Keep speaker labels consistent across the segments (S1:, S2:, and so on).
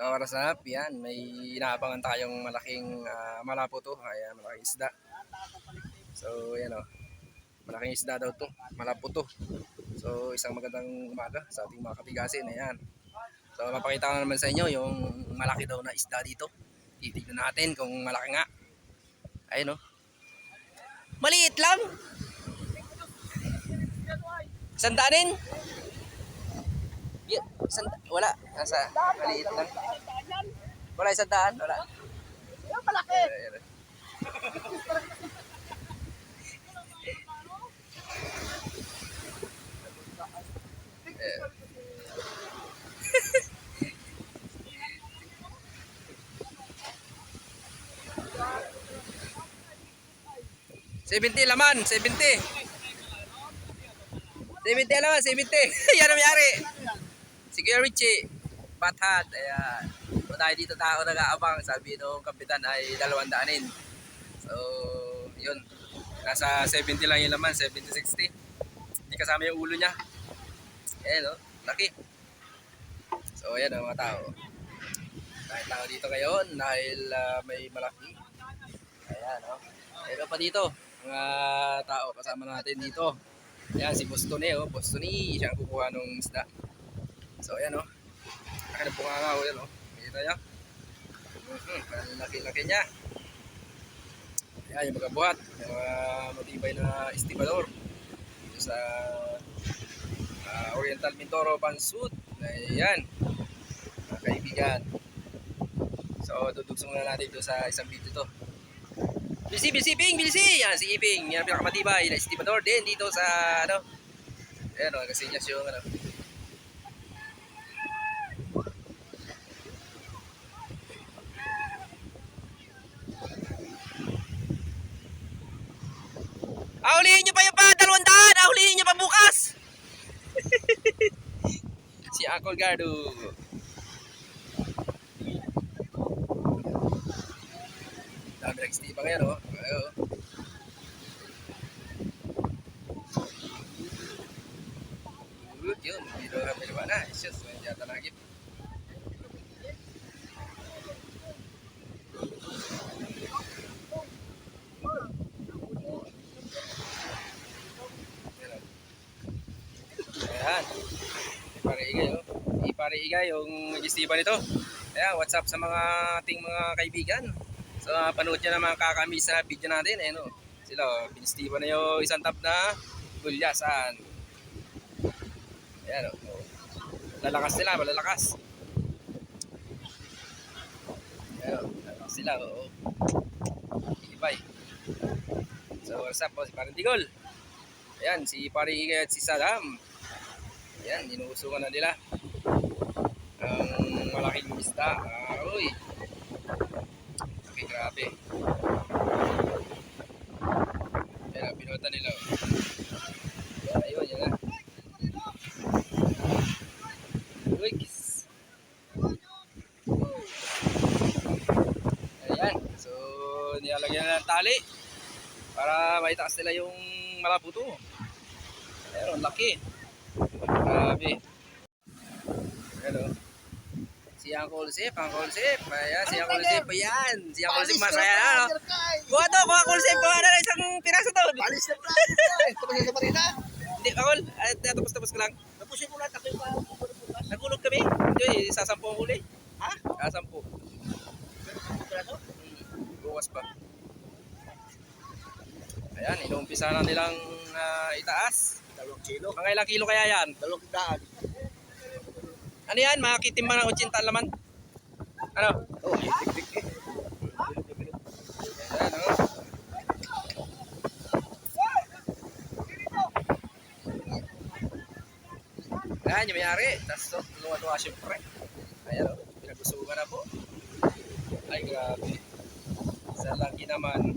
S1: Sa oras na, yan, may inaabangan tayong malaking ah, malapo to. Ayan, malaking isda. So, yan o. Malaking isda daw to. Malapo to. So, isang magandang umaga sa ating mga kapigasin. Ayan. So, mapakita ko na naman sa inyo yung malaki daw na isda dito. Titignan natin kung malaki nga. Ayun o. Maliit lang. Sandaanin. Sanda, wala. Nasa maliit lang. Wala isang daan. Wala.
S2: Yung.
S1: Ayan. Seventy laman, seventy. Seventy laman, seventy. Yan ang mayari. Si Kuya Richie, Bathad, ayan. So dahil dito tao nag-aabang, sabi nung kapitan ay dalawang daanin. So, yun. Nasa 70 lang yung laman, 70-60. Hindi kasama yung ulo niya. Ayan o, laki. So, ayan o mga tao. Dahil tao dito ngayon, dahil ah, may malaki. Ayan o. Ito pa dito, mga tao kasama natin dito. Ayan, si Bostone o. Bostone, siya ang kukuha ng isda. So, ayan o. Laki ng bunganga o yan o. Kita niya. Ang laki-laki niya. Ayan, yung mga buhat. Yung mga matibay na estibador. Dito sa ah, Oriental Mindoro Bansud. Ayan. Mga kaibigan. So, dudugsong na natin dito sa isang video to. Bilisi, bilisi, Ping, bilisi! Yan, si Iping. Yan ang pinakamatibay na estibador din dito sa, ano, ayan o, kasi niya yung, ano, Aulihin nyo pa yung pa, dalawang daan! Aulihin nyo pa bukas! Uncle Gardo. Dami nag-stipa ngayon, oh. Ayo. Good, yun. Dito kami naman na. Isyos, may yata nagip. Ayan. Igay. Ipare igay yung nag-istiba nito. Ayan, what's up sa mga ating mga kaibigan. So, panood nyo naman kakamis sa video natin. Ayan, oh. Sila, oh, binistiba na yung isang tap na gulyasan. Ayan, oh. oh. Lalakas sila, malalakas. Ayan, oh. lalakas sila, oo. Ibay. So, what's up po si Parang Digol. Ayan, si Pari Igay at si Saddam. Ayan, inuusungan na nila. Malaking isda. Ah, uy. Okay, grabe. Ayan, ang pinota nila. oh. Ayun, yan na. Uy, kiss. Ayan, so nilalagyan na ng tali para maitaas nila yung malaputo. Pero laki. Grabe. Hello. Si Uncle Sip, Uncle Sip. Ayan, si Uncle Sip. Ayan, si Uncle Sip masaya. Ano? Kuha to, kuha Uncle Sip. Kuha na isang piraso to.
S2: Palis na tayo. Tapos sa marina.
S1: Hindi, Uncle. Tapos-tapos ka lang.
S2: Tapusin ko lang. Tapusin ko lang.
S1: Nagulog kami. Hindi, sasampu ang huli.
S2: Ha?
S1: Hmm, bukas pa. Ayan, inuumpisa na nilang ah, itaas.
S2: Dalawang kilo.
S1: Mga ilang kilo kaya yan?
S2: Dalawang daan.
S1: Ano yan? Makitim ba ng 80 laman? Ano?
S2: Oh, eh.
S1: Ayan, oh. Ayan, yung mayari. Tapos to, luwa-luwa siyempre. Ayan, oh. Na po. Ay, grabe. Sa laki naman.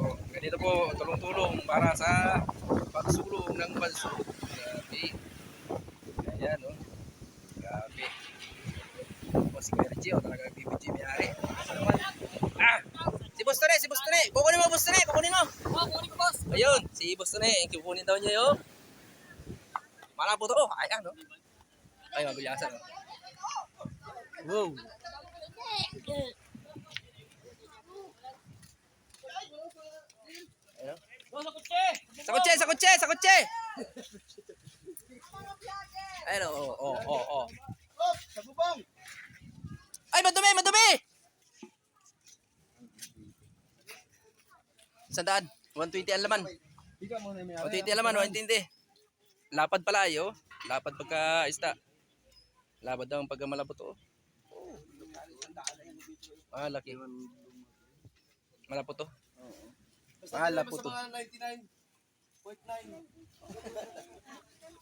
S1: Oh, ganito po, tulong-tulong para sa pagsulong ng banso. Ayan, oh. Grabe. Kuya Reggie, oh, talaga nagbibidyo yung mayari. Ano? Ah! Si Bostone, si Bostone! Kukunin mo, Bostone! Kukunin mo!
S2: Oh, kunin ko boss.
S1: Ayun, si Bostone, kukunin daw niya yung malabo to. Oh, ayan, no? Ay, mabilyasan. oh. Wow.
S2: Sa
S1: kotse, sa kotse, sa kotse! Ayun, oo, oo, oo, oo.
S2: Oh, sa bubong!
S1: Ay, madumi, madumi! Sandaan. 120 ang laman.
S2: Ikaw muna may
S1: 120 ang laman, 120. Lapad pala ayo. Lapad pagka isda. Lapad daw ang pagka malabot oh. Ah, laki. Malapot to. Ah, lapo to.
S2: 99.9.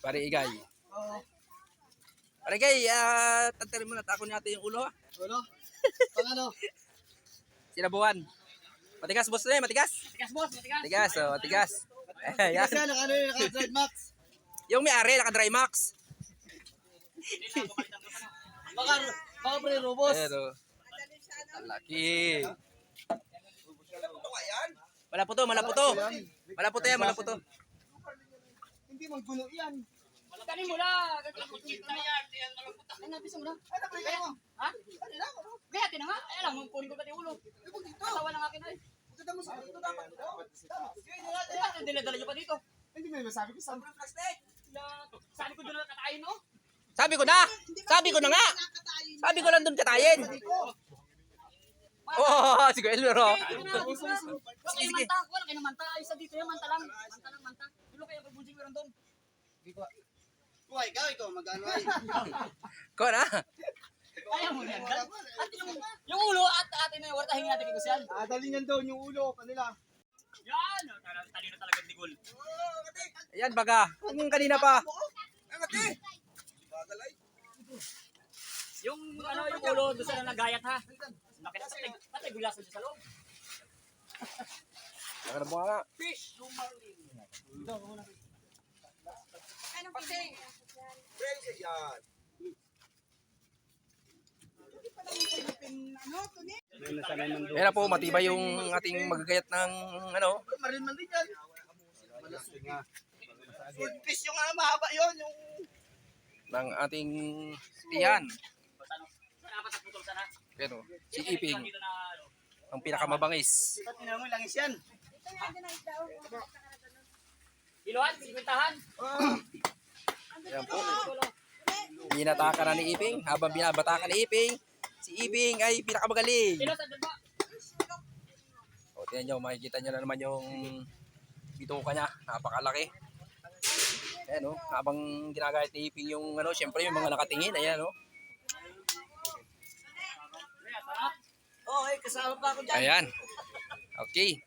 S1: Pare igay.
S2: Oo.
S1: Pare igay, ah, tantarin mo na tako natin yung ulo ha.
S2: Ano? Pang ano?
S1: Sinabuhan. Matigas, boss na eh, matigas.
S2: Matigas boss, matigas!
S1: Matigas, oh, matigas. Ayan.
S2: Matigas yan, naka ano yun, naka Drive Max.
S1: Yung may-ari, naka-dry max.
S2: Baka, baka pre robos.
S1: Ayan. Ang Laki. Malapot to, malapot to. Malapot to yan, malapot to.
S2: Hindi manggulo yan.
S3: Tani mo na. Ay, nabisa mo na.
S2: Ano pre kayo?
S3: Ha?
S2: Ano na? Ano?
S3: Kaya tina nga. Ay, alam mo, kunin ko pati ulo.
S2: Ito dito.
S3: Katawan ng akin ay.
S2: Ito mo sa ito dapat. Sige, natin.
S3: Ay, bakit dinadala nyo pa dito?
S2: Hindi mo masabi ko sobrang plastic.
S3: La- Sabi ko doon na katayin, no?
S1: Sabi ko na. Sabi ko na nga. Sabi ko lang doon katayin. Oh, si Kuya Elmer, oh.
S3: Wala kayo manta. Wala kayo manta. Na dito yan. Manta lang. Manta lang, manta. Tulo kayo pagbunjing ko rin doon.
S2: Kuha, ikaw, ikaw, magkano ay?
S1: Ko na.
S3: Ayaw mo yan. At yung, yung ulo at atin na yung warta hingin natin kay Kusyan.
S2: Adalin yan doon yung ulo kanila.
S3: Yan. Talino talaga ni Gul.
S1: Ayan, baga. Kung kanina pa.
S3: Yung ano yung ulo doon sa nagayat ha. Bakit patay, patay gulasan siya sa loob.
S1: Baka na nga. Ayan na po, matibay yung ating magagayat ng ano.
S2: Marin man din yan. Good fish yung ano, mahaba yun. Yung
S1: ng ating tiyan.
S3: Sa sana.
S1: Pero si Iping,
S3: na
S1: ang pinakamabangis.
S2: Ba't tinamoy langis yan?
S3: Kilohan, sinipintahan.
S1: Ayan po. Binataka na ni Iping. Habang binabataka ni Iping, si Iping ay pinakamagaling. O, tingnan nyo, makikita nyo na naman yung bituka niya. Napakalaki. Ayan o, habang ginagayat ni Iping yung ano, syempre yung mga nakatingin, ayan o.
S2: Oo, eh, kasama pa ako dyan.
S1: Ayan. Okay.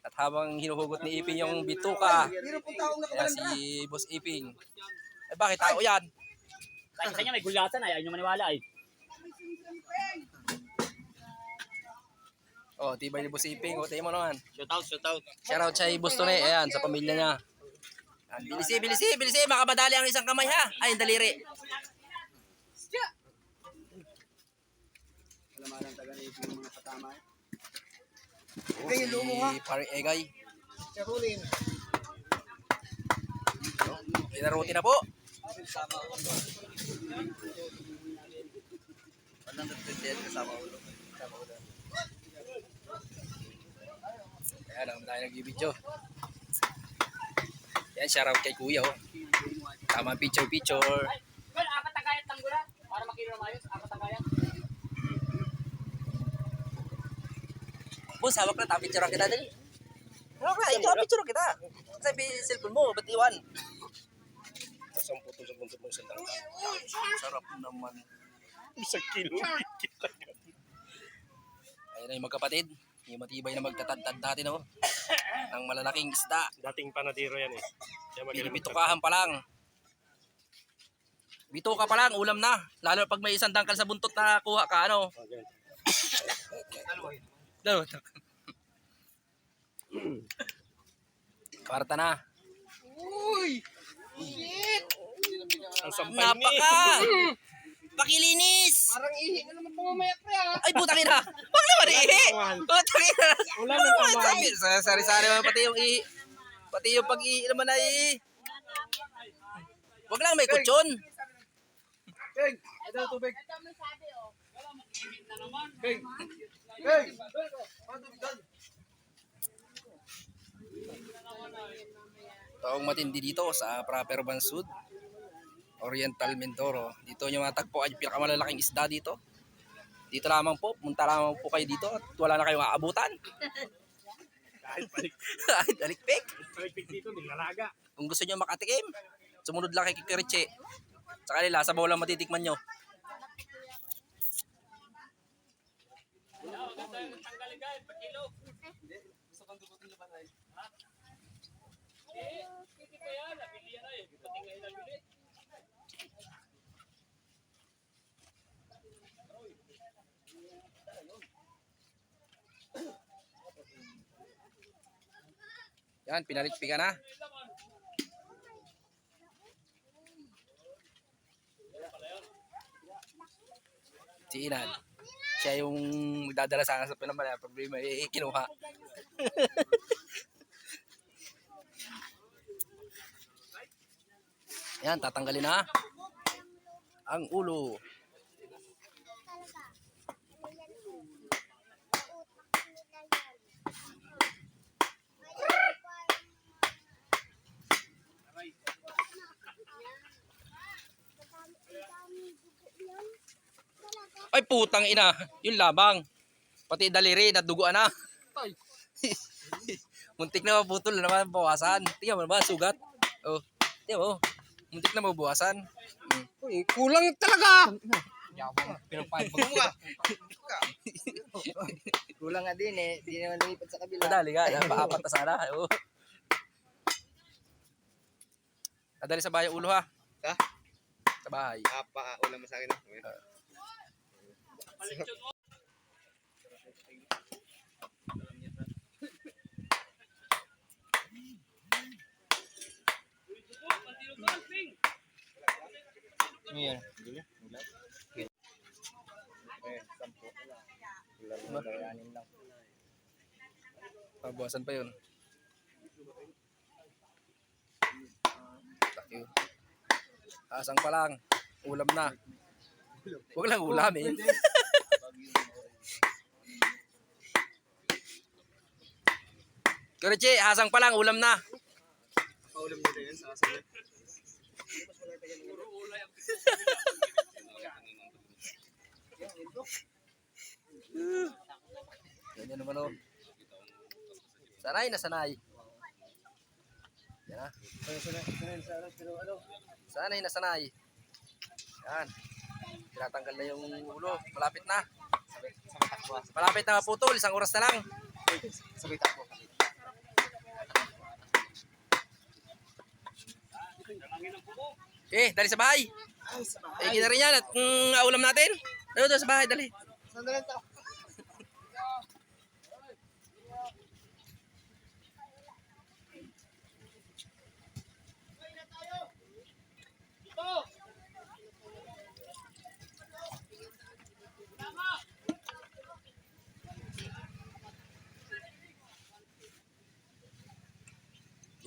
S1: At habang hinuhugot ni Iping yung bituka, ayan si Boss Iping. Eh bakit tao yan?
S3: Kahit sa kanya may gulasan ay, ayaw nyo maniwala ay.
S1: O, tibay ni Boss Iping. O, tingnan mo naman.
S3: Shout out, shout out.
S1: Shoutout sa Bustone, ayan, sa pamilya niya. Ayan, bilisi, bilisi, bilisi, makamadali ang isang kamay ha. Ay, ang daliri.
S2: Alamanan taga na yung mga patama.
S1: O, si Pare Egay.
S2: Charulin.
S1: Pinaruti na po. Kasama ulo. Kasama ulo. Ayan, ang tayo nag-video. Yan, shoutout kay Kuya, oh. Tama picture, picture.
S3: Ay, well, apat na gayat lang. Para makilo na maayos, apat na gayat.
S1: Boss, hawak na, tapicture kita din. Hawak na, ito, picture kita. Sabi, cellphone mo, ba't iwan? Kasang puto sa punto mong sandang Sarap naman. Sa kilo. Ayun na yung magkapatid. Yung matibay na magtatantad natin, oh. Ang malalaking isda.
S4: Dating panadiro yan eh.
S1: Binibitukahan pa lang. Bituka pa lang, ulam na. Lalo pag may isang dangkal sa buntot na kuha ka, ano.
S4: ganyan.
S1: Dalawa. Kwarta na.
S4: Ang sampay ni.
S1: Napaka! Pakilinis!
S2: Parang ihi na naman pumamaya pre ah.
S1: Ay, putang ina! Huwag naman ihi! Putang ina!
S4: Wala nang kamay.
S1: Sa sari-sari naman pati yung ihi. Pati yung pag-ihi naman ay ihi. Huwag lang may kutsyon.
S2: King! Ito ang tubig.
S3: Ito mo sabi, oh.
S2: King! King! Ano tubig doon?
S1: Taong matindi dito sa Proper Bansud, Oriental Mindoro. Dito nyo matagpo ay pinakamalalaking isda dito. Dito lamang po, munta lamang po kayo dito at wala na kayong aabutan.
S4: Kahit balik,
S1: Kahit alikpik.
S4: balik dito, nilalaga.
S1: Kung gusto nyo makatikim, sumunod lang kay Kikiriche. Sa kanila, sa lang matitikman nyo. Yan, pinalikpi ka na. Si Inan. Siya yung magdadala sa akin sa pinamala. Problema eh, kinuha. Yan, tatanggalin na. Ang ulo. Ay putang ina, yung labang. Pati daliri na duguan na. Muntik na maputol na naman bawasan. Tingnan mo naman sugat. Oh, tingnan mo. Muntik na mabawasan. Mm.
S2: Uy, kulang talaga!
S1: Pinapayag
S2: Kulang nga din eh. Di naman lumipat sa kabila.
S1: Madali ka, yan, maapat na sana. Nadali sa bahay ulo ha.
S2: Ha?
S1: Sa bahay.
S2: Apa, ulam mo sa akin. Ngayon, Na anim lang.
S1: Pabawasan pa yun. Takyo. Asang pa lang. Ulam na. Huwag lang ulam eh. Koriche, hasang pa lang, ulam na.
S2: Paulam nyo yan sa asin.
S1: Ganyan naman o. Sanay na sanay. Yan na. Sanay na sanay. Yan. Tinatanggal na yung ulo. Malapit na. Malapit na maputol. Isang oras na lang.
S2: Sabay takbo.
S1: Eh, dali sa bahay.
S2: Ay, sa bahay.
S1: Eh, kita rin yan. At mm, aulam natin. Dali sa bahay, dali.
S2: Sandalan to.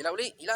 S1: Ila uli, ila.